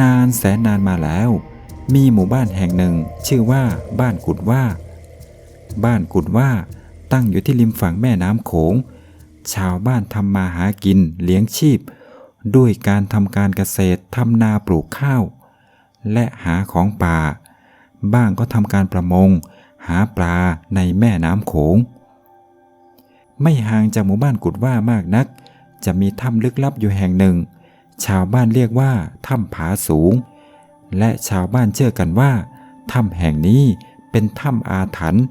นานแสนนานมาแล้ว มีหมู่บ้านแห่งหนึ่ง ชื่อว่าบ้านกุดว่า บ้านกุดว่าตั้งอยู่ที่ริมฝั่งแม่น้ำโขง ชาวบ้านทำมาหากินเลี้ยงชีพ ด้วยการทำการเกษตรทำนาปลูกข้าว และหาของป่า บ้างก็ทำการประมง หาปลาในแม่น้ำโขง ไม่ห่างจากหมู่บ้านกุดว่ามากนัก จะมีถ้ำลึกลับอยู่แห่งหนึ่ง ชาวบ้านเรียกว่าถ้ำผาสูง และชาวบ้านเชื่อกันว่าถ้ำแห่งนี้เป็นถ้ำอาถรรพ์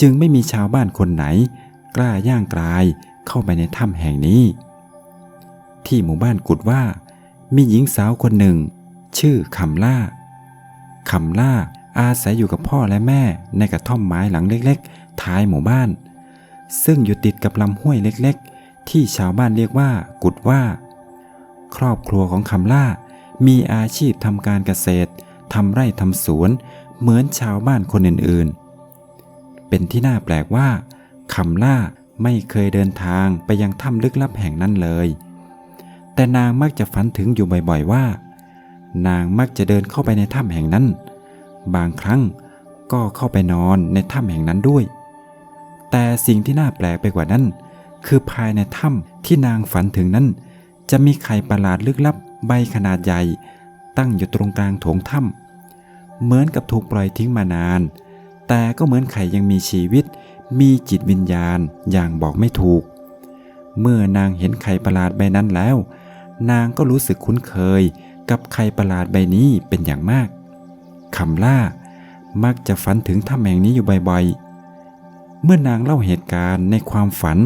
จึงไม่มีชาวบ้านคนไหน กล้าย่างกลายเข้าไปในถ้ำแห่งนี้ ที่หมู่บ้านกุดว่า มีหญิงสาวคนหนึ่ง ชื่อคำล่าคำล่าอาศัยอยู่กับพ่อและแม่ในกระท่อมไม้หลังเล็กๆ ท้ายหมู่บ้าน ซึ่งอยู่ติดกับลำห้วยเล็กๆ ที่ชาวบ้านเรียกว่า กุดว่า ครอบครัวของคำล่า มีอาชีพทำการเกษตรทำไร่ทำสวน เหมือนชาวบ้านคนอื่นๆ เป็นที่น่าแปลกว่าคำล่าไม่เคยเดินทางไปยังถ้ำลึกลับแห่งนั้นเลย แต่นางมักจะฝันถึงอยู่บ่อยๆว่า นางมักจะเดินเข้าไปในถ้ำแห่งนั้น บางครั้งก็เข้าไปนอนในถ้ำแห่งนั้นด้วย แต่สิ่งที่น่าแปลกไปกว่านั้น คือภายในถ้ำที่นางฝันถึงนั้น จะมีไข่ประหลาดลึกลับใบขนาดใหญ่ ตั้งอยู่ตรงกลางโถงถ้ำเหมือนกับถูกปล่อยทิ้งมานาน แต่ก็เหมือนไข่ยังมีชีวิต มีจิตวิญญาณอย่างบอกไม่ถูก เมื่อนางเห็นไข่ประหลาดใบนั้นแล้ว นางก็รู้สึกคุ้นเคยกับไข่ประหลาดใบนี้เป็นอย่างมากคำล่ามักจะฝันถึงถ้ำแห่งนี้อยู่บ่อยๆ เมื่อนางเล่าเหตุการณ์ในความฝัน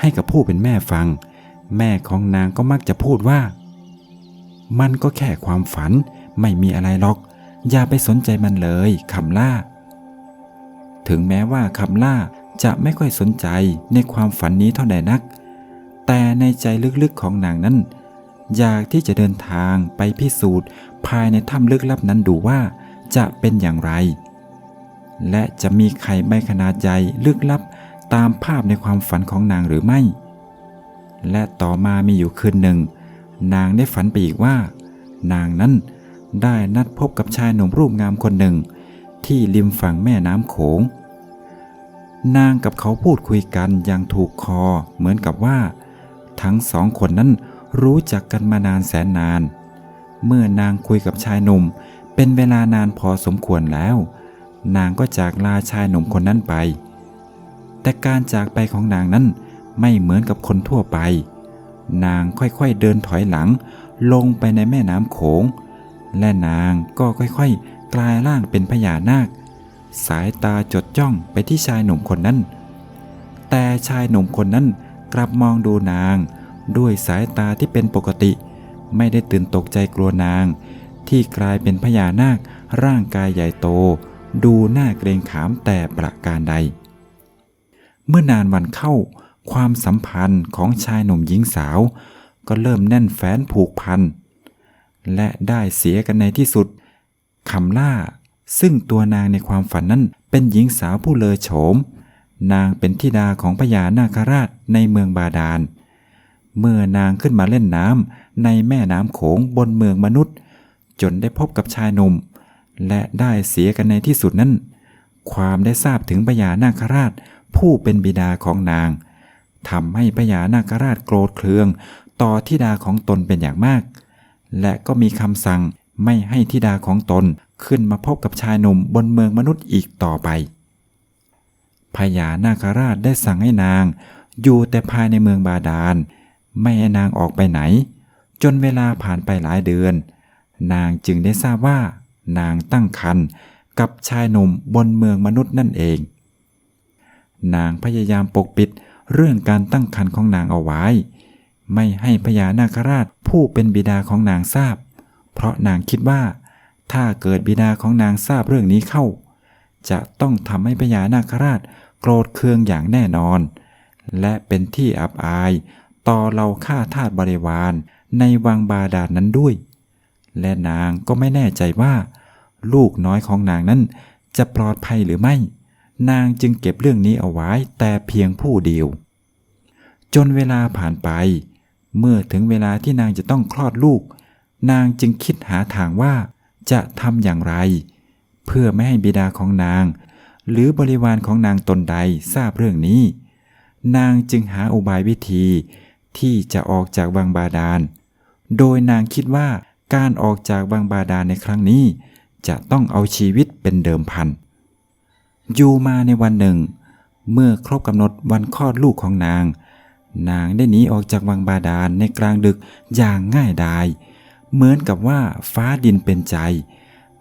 ให้กับผู้เป็นแม่ฟัง แม่ของนางก็มักจะพูดว่า มันก็แค่ความฝันไม่มีอะไรหรอก อย่าไปสนใจมันเลยคำล่า ถึงแม้ว่าคำล่าจะไม่ค่อยสนใจในความฝันนี้เท่าใดนัก แต่ในใจลึกๆของนางนั้น อยากที่จะเดินทางไปพิสูจน์ ภายในถ้ำลึกลับนั้นดูว่าจะเป็นอย่างไร และจะมีไข่ใบขนาดใหญ่ลึกลับตามภาพในความฝันของนางหรือไม่ และต่อมามีอยู่คืนหนึ่ง นางได้ฝันไปอีกว่า นางนั้นได้นัดพบกับชายหนุ่มรูปงามคนหนึ่ง ที่ริมฝั่งแม่น้ำโขง นางกับเขาพูดคุยกันอย่างถูกคอเหมือนกับว่า ทั้งสองคนนั้นรู้จักกันมานานแสนนาน เมื่อนางคุยกับชายหนุ่มเป็นเวลานานพอสมควรแล้ว นางก็จากลาชายหนุ่มคนนั้นไป แต่การจากไปของนางนั้น ไม่เหมือนกับคนทั่วไป นางค่อยๆเดินถอยหลัง ลงไปในแม่น้ำโขง และนางก็ค่อยๆ กลายร่างเป็นพญานาค สายตาจดจ้องไปที่ชายหนุ่มคนนั้น แต่ชายหนุ่มคนนั้นกลับมองดูนาง ด้วยสายตาที่เป็นปกติ ไม่ได้ตื่นตกใจกลัวนาง ที่กลายเป็นพญานาคร่างกายใหญ่โต ดูหน่าเกรงขามแต่ประการใด เมื่อนานวันเข้า ความสัมพันธ์ของชายหนุ่มหญิงสาว ก็เริ่มแน่นแฟ้นผูกพัน และได้เสียกันในที่สุดคำล่า ซึ่งตัวนางในความฝันนั้นเป็นหญิงสาวผู้เลอโฉม นางเป็นธิดาของพญานาคราชในเมืองบาดาล เมื่อนางขึ้นมาเล่นน้ำในแม่น้ำโขงบนเมืองมนุษย์ จนได้พบกับชายหนุ่ม และได้เสียกันในที่สุดนั้น ความได้ทราบถึงพญานาคราชผู้เป็นบิดาของนาง ทำให้พญานาคราชโกรธเคือง ต่อธิดาของตนเป็นอย่างมาก และก็มีคำสั่งไม่ให้ธิดาของตนขึ้นมาพบกับชายหนุ่มบนเมืองมนุษย์อีกต่อไปพญานาคราชได้สั่งให้นาง อยู่แต่ภายในเมืองบาดาล ไม่ให้นางออกไปไหน จนเวลาผ่านไปหลายเดือน นางจึงได้ทราบว่า นางตั้งครรภ์กับชายหนุ่มบนเมืองมนุษย์นั่นเอง นางพยายามปกปิด เรื่องการตั้งครรภ์ของนางเอาไว้ ไม่ให้พญานาคราชผู้เป็นบิดาของนางทราบ เพราะนางคิดว่า ถ้าเกิดบิดาของนางทราบเรื่องนี้เข้า จะต้องทำให้พญานาคราชโกรธเคืองอย่างแน่นอน และเป็นที่อับอาย ต่อเราฆ่าทาสบริวารในวังบาดาลนนั้นด้วย และนางก็ไม่แน่ใจว่า ลูกน้อยของนางนั้นจะปลอดภัยหรือไม่ นางจึงเก็บเรื่องนี้เอาไว้แต่เพียงผู้เดียว จนเวลาผ่านไป เมื่อถึงเวลาที่นางจะต้องคลอดลูก นางจึงคิดหาทางว่าจะทำอย่างไร เพื่อไม่ให้บิดาของนาง หรือบริวารของนางตนใดทราบเรื่องนี้ นางจึงหาอุบายวิธี ที่จะออกจากวังบาดาล โดยนางคิดว่าการออกจากวังบาดาลในครั้งนี้ จะต้องเอาชีวิตเป็นเดิมพัน อยู่มาในวันหนึ่ง เมื่อครบกำหนดวันคลอดลูกของนาง นางได้หนีออกจากวังบาดาลในกลางดึกอย่างง่ายดาย เหมือนกับว่าฟ้าดินเป็นใจ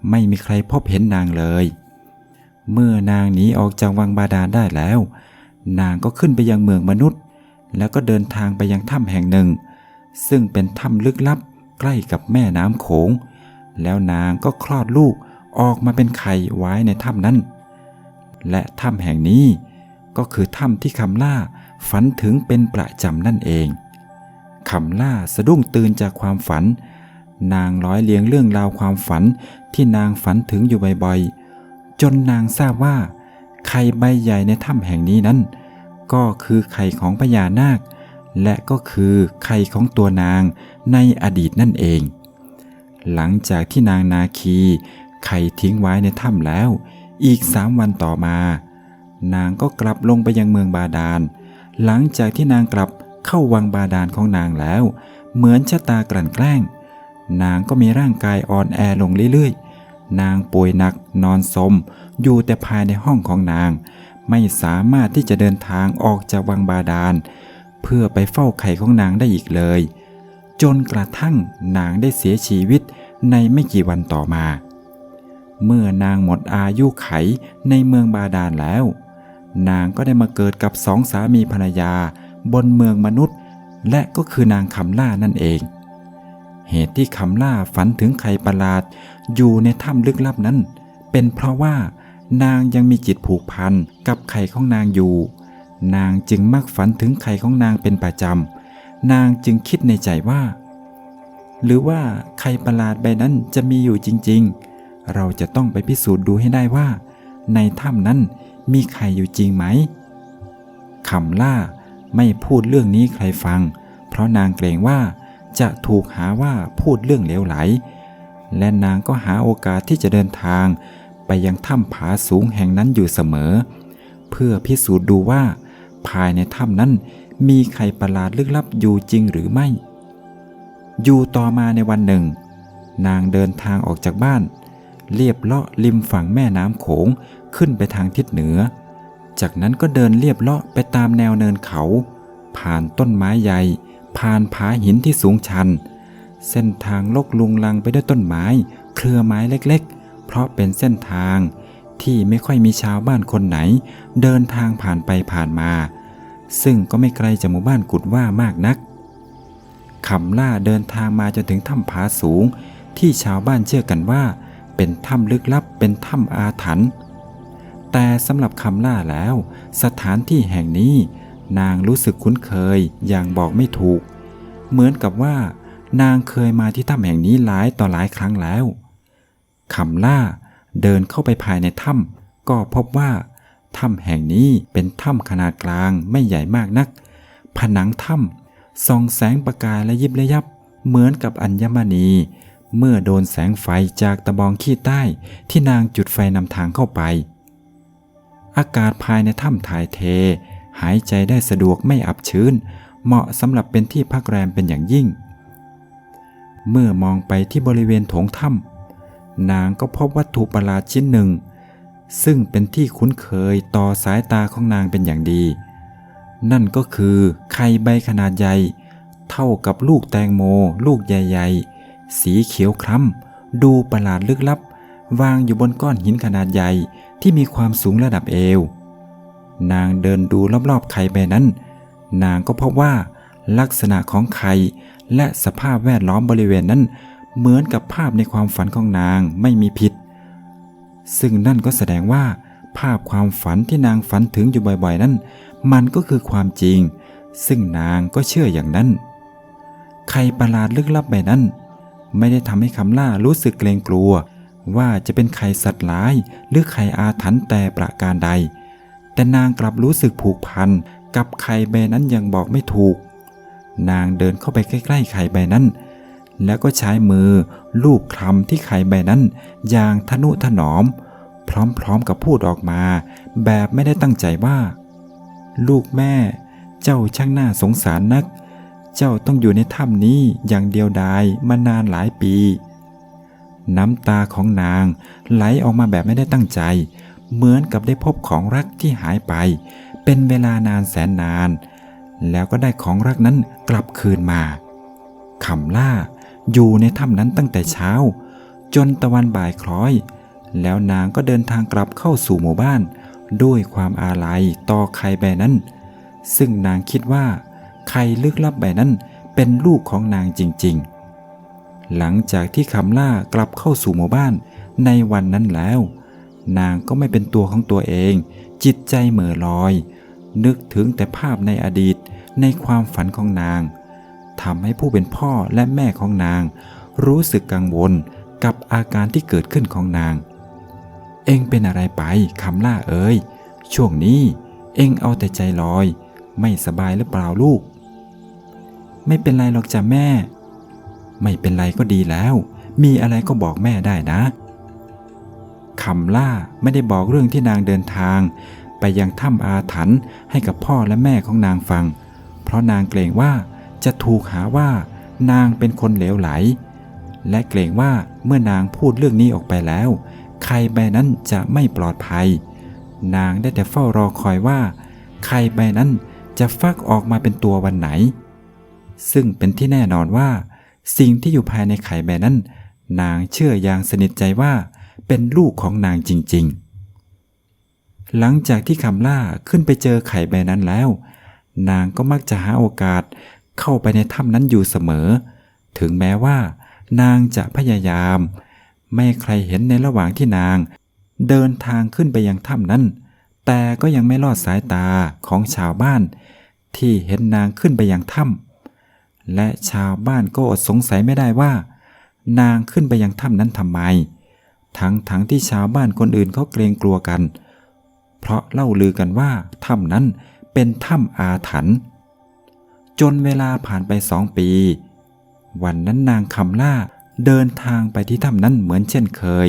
ไม่มีใครพบเห็นนางเลย เมื่อนางหนีออกจากวังบาดาลได้แล้ว นางก็ขึ้นไปยังเมืองมนุษย์ แล้วก็เดินทางไปยังถ้ำแห่งหนึ่ง ซึ่งเป็นถ้ำลึกลับใกล้กับแม่น้ำโขง แล้วนางก็คลอดลูกออกมาเป็นไข่ไว้ในถ้ำนั้น และถ้ำแห่งนี้ ก็คือถ้ำที่คำล่าฝันถึงเป็นประจำนั่นเองคำล่าสะดุ้งตื่นจากความฝัน นางร้อยเลียงเรื่องราวความฝันที่นางฝันถึงอยู่บ่อยๆ จนนางทราบว่า ไข่ใบใหญ่ในถ้ำแห่งนี้นั้น ก็คือไข่ของพญานาค และก็คือไข่ของตัวนางในอดีตนั่นเอง หลังจากที่นางนาคี ไข่ทิ้งไว้ในถ้ำแล้ว อีกสามวันต่อมา นางก็กลับลงไปยังเมืองบาดาล หลังจากที่นางกลับเข้าวังบาดาลของนางแล้ว เหมือนชะตากลั่นแกล้ง นางก็มีร่างกายอ่อนแอลงเรื่อยๆ นางป่วยหนักนอนสม อยู่แต่ภายในห้องของนาง ไม่สามารถที่จะเดินทางออกจากวังบาดาล เพื่อไปเฝ้าไข่ของนางได้อีกเลย จนกระทั่งนางได้เสียชีวิตในไม่กี่วันต่อมา เมื่อนางหมดอายุไขในเมืองบาดาลแล้ว นางก็ได้มาเกิดกับสองสามีภรรยาบนเมืองมนุษย์ และก็คือนางคำล่านั่นเอง เหตุที่คำล่าฝันถึงไข่ประหลาดอยู่ในถ้ำลึกลับนั้น เป็นเพราะว่านางยังมีจิตผูกพันกับไข่ของนางอยู่ นางจึงมักฝันถึงไข่ของนางเป็นประจำ นางจึงคิดในใจว่า หรือว่าไข่ประหลาดใบนั้นจะมีอยู่จริงๆ เราจะต้องไปพิสูจน์ดูให้ได้ว่า ในถ้ำนั้นมีไข่อยู่จริงไหมคำล่าไม่พูดเรื่องนี้ใครฟัง เพราะนางเกรงว่าจะถูกหาว่าพูดเรื่องเลวไหล และนางก็หาโอกาสที่จะเดินทาง ไปยังถ้ำผาสูงแห่งนั้นอยู่เสมอ เพื่อพิสูจน์ดูว่า ภายในถ้ำนั้นมีไข่ประหลาดลึกลับอยู่จริงหรือไม่ อยู่ต่อมาในวันหนึ่ง นางเดินทางออกจากบ้าน เลียบเลาะริมฝั่งแม่น้ำโขงขึ้นไปทางทิศเหนือ จากนั้นก็เดินเลียบเลาะไปตามแนวเนินเขา ผ่านต้นไม้ใหญ่ ผ่านผาหินที่สูงชัน เส้นทางลกลุงลังไปด้วยต้นไม้ เครือไม้เล็กๆ เพราะเป็นเส้นทางที่ไม่ค่อยมีชาวบ้านคนไหน เดินทางผ่านไปผ่านมา ซึ่งก็ไม่ไกลจากหมู่บ้านกุดว่ามากนักคำล่าเดินทางมาจนถึงถ้ำผาสูง ที่ชาวบ้านเชื่อกันว่า เป็นถ้ำลึกลับ เป็นถ้ำอาถรรพ์แต่สำหรับคำล่าแล้ว สถานที่แห่งนี้ นางรู้สึกคุ้นเคยอย่างบอกไม่ถูก เหมือนกับว่า นางเคยมาที่ถ้ำแห่งนี้หลายต่อหลายครั้งแล้วคำล่าเดินเข้าไปภายในถ้ำก็พบว่าถ้ำแห่งนี้เป็นถ้ำขนาดกลางไม่ใหญ่มากนัก ผนังถ้ำส่องแสงประกายและยิบระยับ เหมือนกับอัญมณี เมื่อโดนแสงไฟจากตะบองขี้ใต้ที่นางจุดไฟนำทางเข้าไป อากาศภายในถ้ำถ่ายเท หายใจได้สะดวกไม่อับชื้น เหมาะสำหรับเป็นที่พักแรมเป็นอย่างยิ่ง เมื่อมองไปที่บริเวณโถงถ้ำนางก็พบวัตถุประหลาดชิ้นหนึ่ง ซึ่งเป็นที่คุ้นเคยต่อสายตาของนางเป็นอย่างดี นั่นก็คือไข่ใบขนาดใหญ่ เท่ากับลูกแตงโม ลูกใหญ่ๆ สีเขียวคล้ำ ดูประหลาดลึกลับ วางอยู่บนก้อนหินขนาดใหญ่ที่มีความสูงระดับเอว นางเดินดูรอบๆไข่ใบนั้น นางก็พบว่าลักษณะของไข่และสภาพแวดล้อมบริเวณนั้น เหมือนกับภาพในความฝันของนางไม่มีผิด ซึ่งนั่นก็แสดงว่า ภาพความฝันที่นางฝันถึงอยู่บ่อยๆนั้น มันก็คือความจริง ซึ่งนางก็เชื่ออย่างนั้น ไข่ประหลาดลึกลับใบนั้น ไม่ได้ทำให้คำล่ารู้สึกเกรงกลัว ว่าจะเป็นไข่สัตว์ร้ายหรือไข่อาถรรพ์แต่ประการใด แต่นางกลับรู้สึกผูกพันกับไข่ใบนั้นยังบอกไม่ถูก นางเดินเข้าไปใกล้ๆไข่ใบนั้น แล้วก็ใช้มือลูบคลำที่ไข่ใบนั้น อย่างทนุถนอม พร้อมๆกับพูดออกมา แบบไม่ได้ตั้งใจว่า ลูกแม่ เจ้าช่างน่าสงสารนัก เจ้าต้องอยู่ในถ้ำนี้อย่างเดียวดายมานานหลายปี น้ำตาของนางไหลออกมาแบบไม่ได้ตั้งใจ เหมือนกับได้พบของรักที่หายไป เป็นเวลานานแสนนาน แล้วก็ได้ของรักนั้นกลับคืนมาคำล่าอยู่ในถ้ำนั้นตั้งแต่เช้า จนตะวันบ่ายคล้อย แล้วนางก็เดินทางกลับเข้าสู่หมู่บ้าน ด้วยความอาลัยต่อไข่ใบนั้น ซึ่งนางคิดว่า ไข่ลึกลับใบนั้นเป็นลูกของนางจริง ๆ หลังจากที่คำล่ากลับเข้าสู่หมู่บ้านในวันนั้นแล้ว นางก็ไม่เป็นตัวของตัวเอง จิตใจเหม่อลอย นึกถึงแต่ภาพในอดีตในความฝันของนางทำให้ผู้เป็นพ่อและแม่ของนาง รู้สึกกังวลกับอาการที่เกิดขึ้นของนาง เองเป็นอะไรไปคำล่าเอ๋ยช่วงนี้เองเอาแต่ใจลอย ไม่สบายหรือเปล่าลูก ไม่เป็นไรหรอกจ้ะแม่ ไม่เป็นไรก็ดีแล้ว มีอะไรก็บอกแม่ได้นะคำล่าไม่ได้บอกเรื่องที่นางเดินทาง ไปยังถ้ำอาถรรพ์ให้กับพ่อและแม่ของนางฟัง เพราะนางเกรงว่าจะถูกหาว่านางเป็นคนเหลวไหล และเกรงว่าเมื่อนางพูดเรื่องนี้ออกไปแล้ว ใครใบนั้นจะไม่ปลอดภัย นางได้แต่เฝ้ารอคอยว่า ใครใบนั้นจะฟักออกมาเป็นตัววันไหน ซึ่งเป็นที่แน่นอนว่า สิ่งที่อยู่ภายในไข่ใบนั้น นางเชื่ออย่างสนิทใจว่าเป็นลูกของนางจริง ๆ หลังจากที่คำล่าขึ้นไปเจอไข่ใบนั้นแล้ว นางก็มักจะหาโอกาสเข้าไปในถ้ำนั้นอยู่เสมอ ถึงแม้ว่า นางจะพยายาม ไม่ใครเห็นในระหว่างที่นาง เดินทางขึ้นไปยังถ้ำนั้น แต่ก็ยังไม่ลอดสายตาของชาวบ้าน ที่เห็นนางขึ้นไปยังถ้ำ และชาวบ้านก็อดสงสัยไม่ได้ว่า นางขึ้นไปยังถ้ำนั้นทำไม ทั้งทั้งที่ชาวบ้านคนอื่นเขาเกรงกลัวกัน เพราะเล่าลือกันว่าถ้ำนั้นเป็นถ้ำอาถรรพ์จนเวลาผ่านไปสองปี วันนั้นนางคำล่าเดินทางไปที่ถ้ำนั้นเหมือนเช่นเคย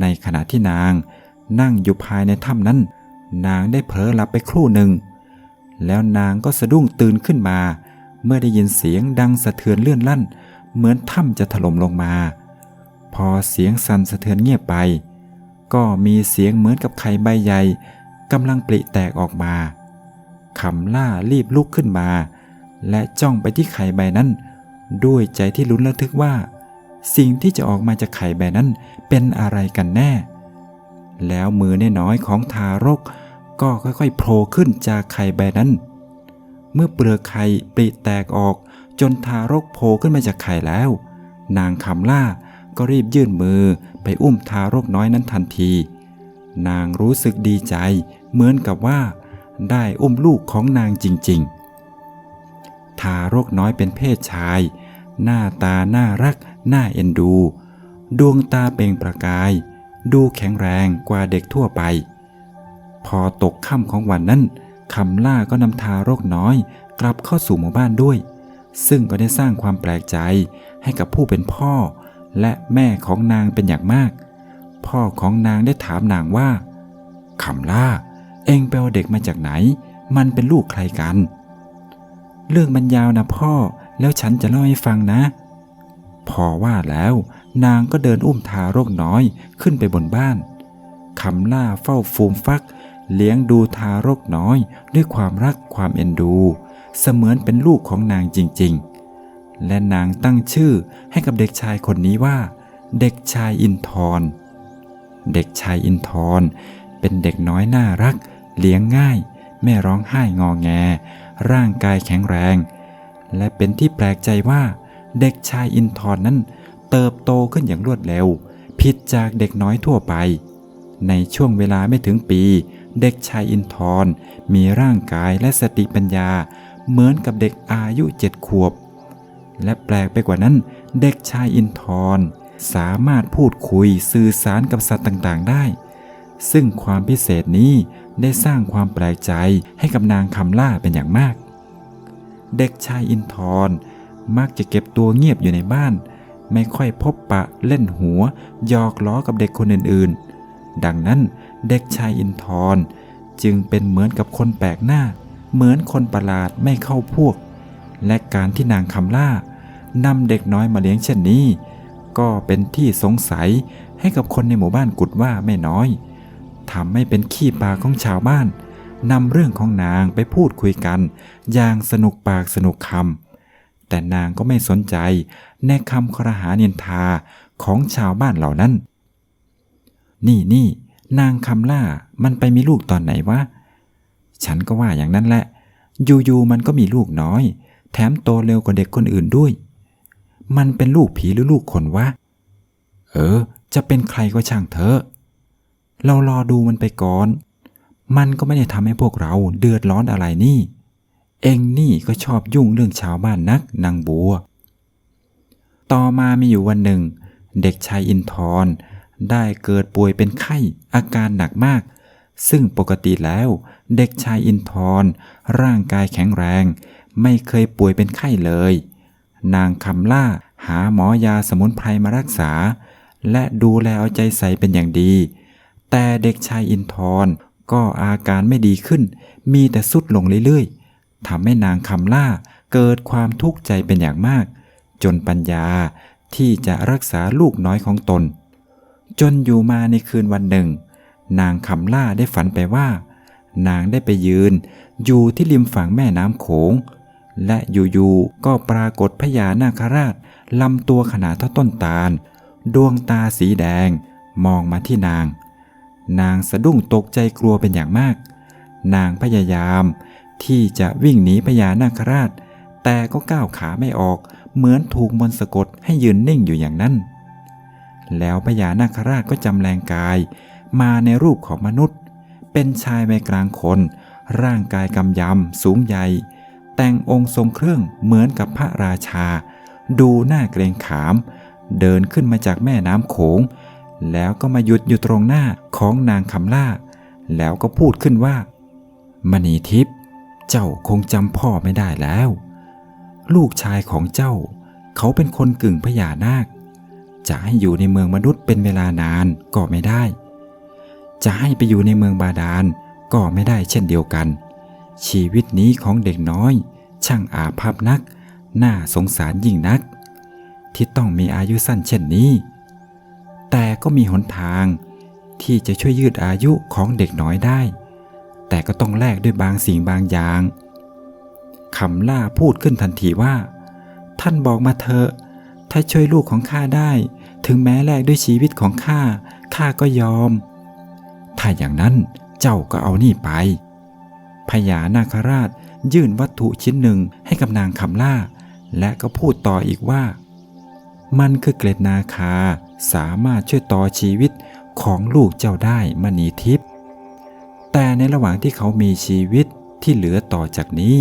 ในขณะที่นางนั่งอยู่ภายในถ้ำนั้น นางได้เผลอหลับไปครู่หนึ่ง แล้วนางก็สะดุ้งตื่นขึ้นมา เมื่อได้ยินเสียงดังสะเทือนเลื่อนลั่น เหมือนถ้ำจะถล่มลงมา พอเสียงสั่นสะเทือนเงียบไป ก็มีเสียงเหมือนกับไข่ใบใหญ่กำลังปริแตกออกมาคำล่ารีบลุกขึ้นมา และจ้องไปที่ไข่ใบนั้น ด้วยใจที่ลุ้นระทึกว่า สิ่งที่จะออกมาจากไข่ใบนั้นเป็นอะไรกันแน่ แล้วมือน้อยของทารกก็ค่อยๆโผล่ขึ้นจากไข่ใบนั้น เมื่อเปลือกไข่ปริแตกออก จนทารกโผล่ขึ้นมาจากไข่แล้ว นางคำล่าก็รีบยื่นมือไปอุ้มทารกน้อยนั้นทันที นางรู้สึกดีใจเหมือนกับว่า ได้อุ้มลูกของนางจริง ๆ ทารกน้อยเป็นเพศชาย หน้าตาน่ารัก น่าเอ็นดู ดวงตาเปล่งประกาย ดูแข็งแรงกว่าเด็กทั่วไป พอตกค่ำของวันนั้น คำล่าก็นำทารกน้อย กลับเข้าสู่หมู่บ้านด้วย ซึ่งก็ได้สร้างความแปลกใจให้กับผู้เป็นพ่อ และแม่ของนางเป็นอย่างมาก พ่อของนางได้ถามนางว่าคำล่า เอ็งไปเอาเด็กมาจากไหน มันเป็นลูกใครกัน เรื่องมันยาวนะพ่อแล้วฉันจะเล่าให้ฟังนะ พอว่าแล้ว นางก็เดินอุ้มทารกน้อยขึ้นไปบนบ้านคำล่าเฝ้าฟูมฟัก เลี้ยงดูทารกน้อยด้วยความรักความเอ็นดู เสมือนเป็นลูกของนางจริงๆ และนางตั้งชื่อให้กับเด็กชายคนนี้ว่า เด็กชายอินทร์เด็กชายอินทร์เป็นเด็กน้อยน่ารัก เลี้ยงง่าย ไม่ร้องไห้งอแง ร่างกายแข็งแรง และเป็นที่แปลกใจว่า เด็กชายอินทร์นั้น เติบโตขึ้นอย่างรวดเร็ว ผิดจากเด็กน้อยทั่วไป ในช่วงเวลาไม่ถึงปี เด็กชายอินทร์มีร่างกายและสติปัญญา เหมือนกับเด็กอายุเจ็ดขวบ และแปลกไปกว่านั้น เด็กชายอินทร์สามารถพูดคุยสื่อสารกับสัตว์ต่างๆได้ ซึ่งความพิเศษนี้ได้สร้างความแปลกใจให้กับนางคำล่าเป็นอย่างมาก เด็กชายอินทร์มักจะเก็บตัวเงียบอยู่ในบ้าน ไม่ค่อยพบปะเล่นหัวหยอกล้อกับเด็กคนอื่นๆ ดังนั้นเด็กชายอินทร์จึงเป็นเหมือนกับคนแปลกหน้า เหมือนคนประหลาดไม่เข้าพวก และการที่นางคำล่านำเด็กน้อยมาเลี้ยงเช่นนี้ ก็เป็นที่สงสัยให้กับคนในหมู่บ้านกุดว่าไม่น้อยทำให้เป็นขี้ปากของชาวบ้านนำเรื่องของนางไปพูดคุยกัน อย่างสนุกปากสนุกคำแต่นางก็ไม่สนใจในคำครหาเนินทาของชาวบ้านเหล่านั้น นี่นี่นางคำล่ามันไปมีลูกตอนไหนวะ ฉันก็ว่าอย่างนั้นแหละ อยู่ๆมันก็มีลูกน้อย แถมโตเร็วกว่าเด็กคนอื่นด้วย มันเป็นลูกผีหรือลูกคนวะ เออ จะเป็นใครก็ช่างเถอะ เรารอดูมันไปก่อน มันก็ไม่ได้ทำให้พวกเราเดือดร้อนอะไรนี่ เองนี่ก็ชอบยุ่งเรื่องชาวบ้านนักนางบัว ต่อมามีอยู่วันหนึ่ง เด็กชายอินทร์ ได้เกิดป่วยเป็นไข้อาการหนักมาก ซึ่งปกติแล้วเด็กชายอินทร์ร่างกายแข็งแรง ไม่เคยป่วยเป็นไข้เลย นางคำล่าหาหมอยาสมุนไพรมารักษา และดูแลเอาใจใส่เป็นอย่างดี แต่เด็กชายอินทร์ก็อาการไม่ดีขึ้น มีแต่สุดลงเรื่อยๆทำให้นางคำล่าเกิดความทุกข์ใจเป็นอย่างมาก จนปัญญาที่จะรักษาลูกน้อยของตน จนอยู่มาในคืนวันหนึ่ง นางคำล่าได้ฝันไปว่า นางได้ไปยืน อยู่ที่ริมฝั่งแม่น้ำโขง และอยู่ๆก็ปรากฏพญานาคราชลำตัวขนาดเท่าต้นตาล ดวงตาสีแดง มองมาที่นาง นางสะดุ้งตกใจกลัวเป็นอย่างมาก นางพยายามที่จะวิ่งหนีพญานาคราช แต่ก็ก้าวขาไม่ออก เหมือนถูกมนต์สะกดให้ยืนนิ่งอยู่อย่างนั้น แล้วพญานาคราชก็จำแรงกาย มาในรูปของมนุษย์ เป็นชายวัยกลางคน ร่างกายกำยำสูงใหญ่ แต่งองค์ทรงเครื่องเหมือนกับพระราชา ดูหน้าเกรงขาม เดินขึ้นมาจากแม่น้ำโขง แล้วก็มาหยุดอยู่ตรงหน้าของนางคำล่า แล้วก็พูดขึ้นว่ามณีทิพย์เจ้าคงจำพ่อไม่ได้แล้ว ลูกชายของเจ้า เขาเป็นคนกึ่งพญานาค จะให้อยู่ในเมืองมนุษย์เป็นเวลานานก็ไม่ได้ จะให้ไปอยู่ในเมืองบาดาลก็ไม่ได้เช่นเดียวกัน ชีวิตนี้ของเด็กน้อย ช่างอาภัพนัก น่าสงสารยิ่งนัก ที่ต้องมีอายุสั้นเช่นนี้ แต่ก็มีหนทางที่จะช่วยยืดอายุของเด็กน้อยได้ แต่ก็ต้องแลกด้วยบางสิ่งบางอย่างคำล่าพูดขึ้นทันทีว่า ท่านบอกมาเถอะ ถ้าช่วยลูกของข้าได้ ถึงแม้แลกด้วยชีวิตของข้า ข้าก็ยอม ถ้าอย่างนั้นเจ้าก็เอานี่ไป พญานาคราชยื่นวัตถุชิ้นหนึ่งให้กับนางคำล่า และก็พูดต่ออีกว่า มันคือเกล็ดนาคาสามารถช่วยต่อชีวิตของลูกเจ้าได้มณีทิพย์แต่ในระหว่างที่เขามีชีวิตที่เหลือต่อจากนี้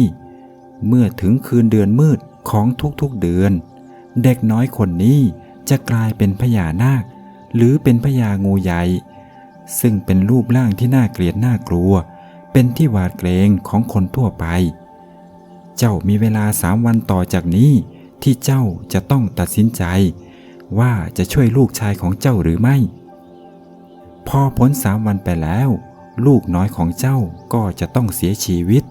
เมื่อถึงคืนเดือนมืดของทุกๆเดือน เด็กน้อยคนนี้ จะกลายเป็นพญานาค หรือเป็นพญางูใหญ่ ซึ่งเป็นรูปร่างที่น่าเกลียดน่ากลัว เป็นที่หวาดเกรงของคนทั่วไป เจ้ามีเวลาสามวันต่อจากนี้ ที่เจ้าจะต้องตัดสินใจ ว่าจะช่วยลูกชายของเจ้าหรือไม่ พอพ้นสามวันไปแล้ว ลูกน้อยของเจ้าก็จะต้องเสียชีวิต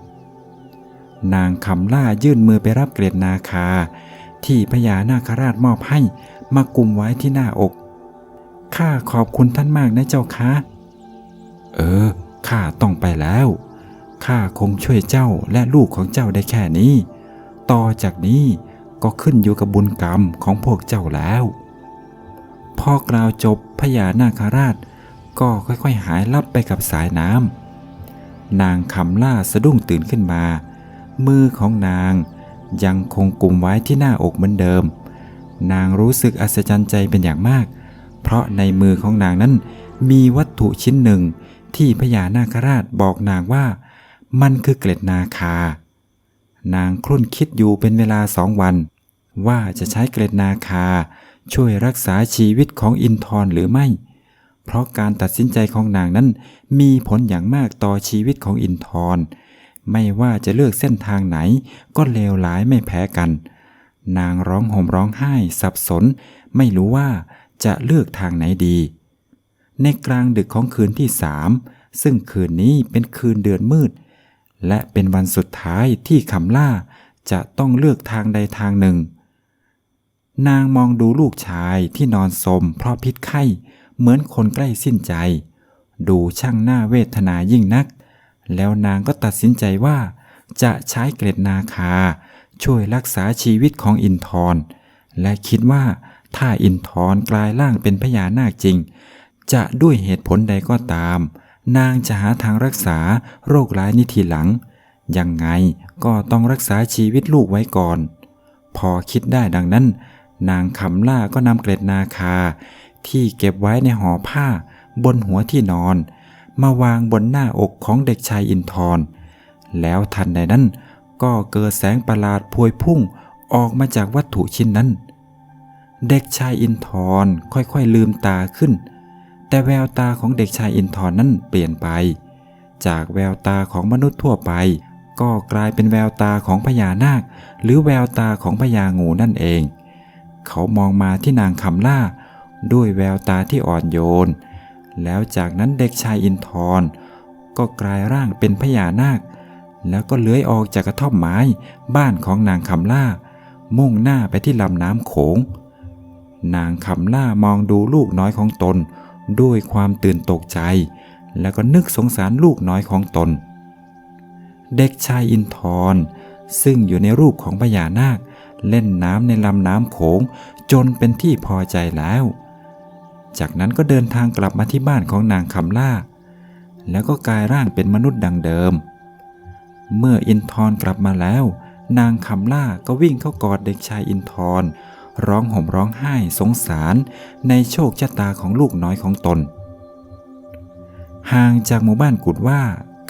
นางคำล่ายื่นมือไปรับเกล็ดนาคา ที่พญานาคราชมอบให้มากุมไว้ที่หน้าอก ข้าขอบคุณท่านมากนะเจ้าคะเออ ข้าต้องไปแล้ว ข้าคงช่วยเจ้าและลูกของเจ้าได้แค่นี้ ต่อจากนี้ก็ขึ้นอยู่กับบุญกรรมของพวกเจ้าแล้ว พอกล่าวจบพญานาคราช ก็ค่อยๆหายลับไปกับสายน้ำนางคำล่าสะดุ้งตื่นขึ้นมา มือของนาง ยังคงกลุ่มไว้ที่หน้าอกเหมือนเดิม นางรู้สึกอัศจรรย์ใจเป็นอย่างมาก เพราะในมือของนางนั้นมีวัตถุชิ้นหนึ่งที่พญานาคราชบอกนางว่า มันคือเกล็ดนาคา นางครุ่นคิดอยู่เป็นเวลาสองวัน ว่าจะใช้เกล็ดนาคา ช่วยรักษาชีวิตของอินทร์หรือไม่ เพราะการตัดสินใจของนางนั้นมีผลอย่างมากต่อชีวิตของอินทร์ ไม่ว่าจะเลือกเส้นทางไหน ก็เลวร้ายไม่แพ้กัน นางร้องห่มร้องไห้ สับสน ไม่รู้ว่าจะเลือกทางไหนดี ในกลางดึกของคืนที่สามซึ่งคืนนี้เป็นคืนเดือนมืด และเป็นวันสุดท้ายที่คำล่าจะต้องเลือกทางใดทางหนึ่ง นางมองดูลูกชายที่นอนสมเพราะพิษไข้ เหมือนคนใกล้สิ้นใจ ดูช่างหน้าเวทนายิ่งนัก แล้วนางก็ตัดสินใจว่า จะใช้เกล็ดนาคา ช่วยรักษาชีวิตของอินทร์และคิดว่าถ้าอินทร์กลายร่างเป็นพญานาคจริง จะด้วยเหตุผลใดก็ตาม นางจะหาทางรักษาโรคร้ายนี้ทีหลัง ยังไงก็ต้องรักษาชีวิตลูกไว้ก่อน พอคิดได้ดังนั้น นางคำล่าก็นำเกล็ดนาคา ที่เก็บไว้ในห่อผ้าบนหัวที่นอน มาวางบนหน้าอกของเด็กชายอินทร์แล้วทันใดนั้นก็เกิดแสงประหลาดพวยพุ่งออกมาจากวัตถุชิ้นนั้น เด็กชายอินทร์ค่อยๆลืมตาขึ้น แต่แววตาของเด็กชายอินทร์นั้นเปลี่ยนไป จากแววตาของมนุษย์ทั่วไป ก็กลายเป็นแววตาของพญานาค หรือแววตาของพญางูนั่นเอง เขามองมาที่นางคำล่า ด้วยแววตาที่อ่อนโยน แล้วจากนั้นเด็กชายอินทร์ก็กลายร่างเป็นพญานาค แล้วก็เลื้อยออกจากกระท่อมไม้บ้านของนางคำล่า มุ่งหน้าไปที่ลำน้ำโขง นางคำล่ามองดูลูกน้อยของตน ด้วยความตื่นตกใจ แล้วก็นึกสงสารลูกน้อยของตน เด็กชายอินทร์ซึ่งอยู่ในรูปของพญานาค เล่นน้ำในลำน้ำโขงจนเป็นที่พอใจแล้ว จากนั้นก็เดินทางกลับมาที่บ้านของนางคำล่า แล้วก็กลายร่างเป็นมนุษย์ดังเดิม เมื่ออินทร์กลับมาแล้ว นางคำล่าก็วิ่งเข้ากอดเด็กชายอินทร์ร้องห่มร้องไห้สงสารในโชคชะตาของลูกน้อยของตน ห่างจากหมู่บ้านกุดว่า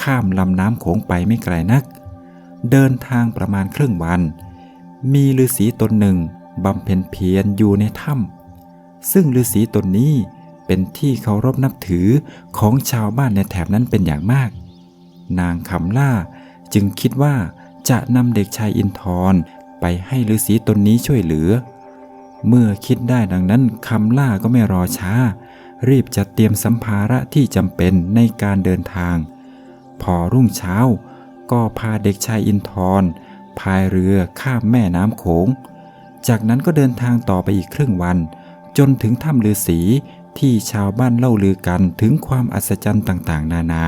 ข้ามลำน้ำโขงไปไม่ไกลนัก เดินทางประมาณครึ่งวัน มีฤาษีตนหนึ่งบำเพ็ญเพียรอยู่ในถ้ำ ซึ่งฤาษีตนนี้เป็นที่เคารพนับถือของชาวบ้านในแถบนั้นเป็นอย่างมาก นางคำล่าจึงคิดว่าจะนำเด็กชายอินทร์ไปให้ฤาษีตนนี้ช่วยเหลือ เมื่อคิดได้ดังนั้นคำล่าก็ไม่รอช้า รีบจัดเตรียมสัมภาระที่จำเป็นในการเดินทาง พอรุ่งเช้าก็พาเด็กชายอินทร์พายเรือข้ามแม่น้ำโขง จากนั้นก็เดินทางต่อไปอีกครึ่งวัน จนถึงถ้ำฤาษีที่ชาวบ้านเล่าลือกันถึงความอัศจรรย์ต่างๆ นานา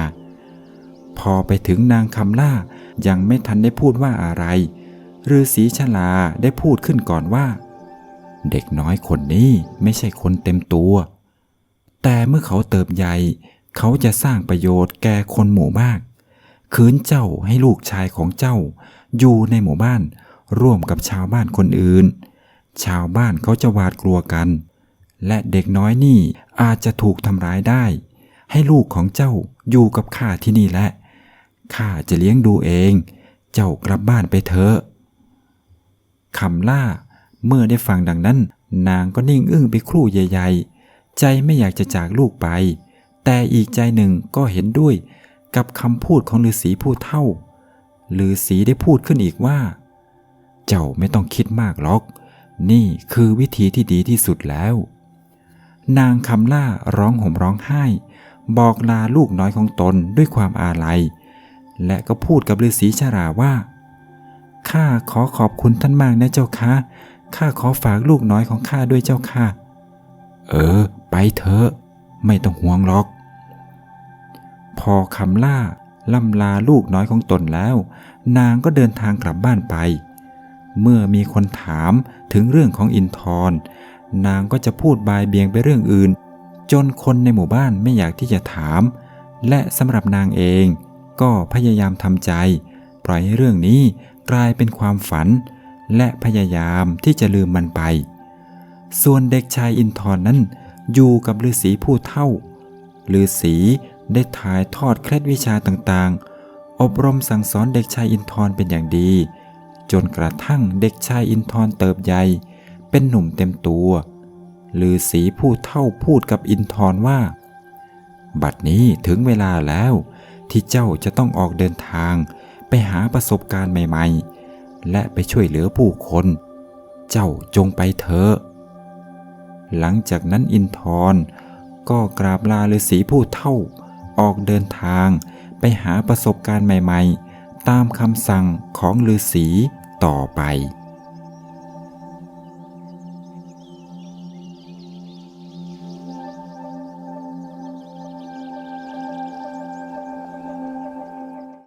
พอไปถึงนางคำล่ายังไม่ทันได้พูดว่าอะไรฤาษีชลาได้พูดขึ้นก่อนว่า เด็กน้อยคนนี้ไม่ใช่คนเต็มตัว แต่เมื่อเขาเติบใหญ่ เขาจะสร้างประโยชน์แก่คนหมู่มากคืนเจ้าให้ลูกชายของเจ้า อยู่ในหมู่บ้าน ร่วมกับชาวบ้านคนอื่น ชาวบ้านเขาจะหวาดกลัวกัน และเด็กน้อยนี่อาจจะถูกทำร้ายได้ ให้ลูกของเจ้าอยู่กับข้าที่นี่แหละ ข้าจะเลี้ยงดูเอง เจ้ากลับบ้านไปเถอะคำล่า เมื่อได้ฟังดังนั้น นางก็นิ่งอึ้งไปครู่ใหญ่ๆ ใจไม่อยากจะจากลูกไป แต่อีกใจหนึ่งก็เห็นด้วยกับคำพูดของฤาษีผู้เท่าฤาษีได้พูดขึ้นอีกว่า เจ้าไม่ต้องคิดมากหรอก นี่คือวิธีที่ดีที่สุดแล้ว นางคำล่าร้องห่มร้องไห้ บอกลาลูกน้อยของตนด้วยความอาลัย และก็พูดกับฤาษีชราว่า ข้าขอขอบคุณท่านมากนะเจ้าค่ะ ข้าขอฝากลูกน้อยของข้าด้วยเจ้าค่ะ เออ ไปเถอะ ไม่ต้องห่วงหรอก พอคำล่าล่ำลาลูกน้อยของตนแล้ว นางก็เดินทางกลับบ้านไป เมื่อมีคนถามถึงเรื่องของอินทร์ นางก็จะพูดบายเบียงไปเรื่องอื่น จนคนในหมู่บ้านไม่อยากที่จะถาม และสำหรับนางเองก็พยายามทำใจ ปล่อยให้เรื่องนี้กลายเป็นความฝัน และพยายามที่จะลืมมันไป ส่วนเด็กชายอินทร์นั้น อยู่กับฤาษีผู้เท่าฤาษีได้ถ่ายทอดเคล็ดวิชาต่างๆ อบรมสั่งสอนเด็กชายอินทร์เป็นอย่างดี จนกระทั่งเด็กชายอินทร์เติบใหญ่ เป็นหนุ่มเต็มตัวฤาษีผู้เท่าพูดกับอินทร์ว่า บัดนี้ถึงเวลาแล้ว ที่เจ้าจะต้องออกเดินทาง ไปหาประสบการณ์ใหม่ ๆ และไปช่วยเหลือผู้คน เจ้าจงไปเถอะ หลังจากนั้นอินทร์ก็กราบลาฤาษีผู้เท่า ออกเดินทางไปหาประสบการณ์ใหม่ ๆ ตามคำสั่งของฤาษีต่อไป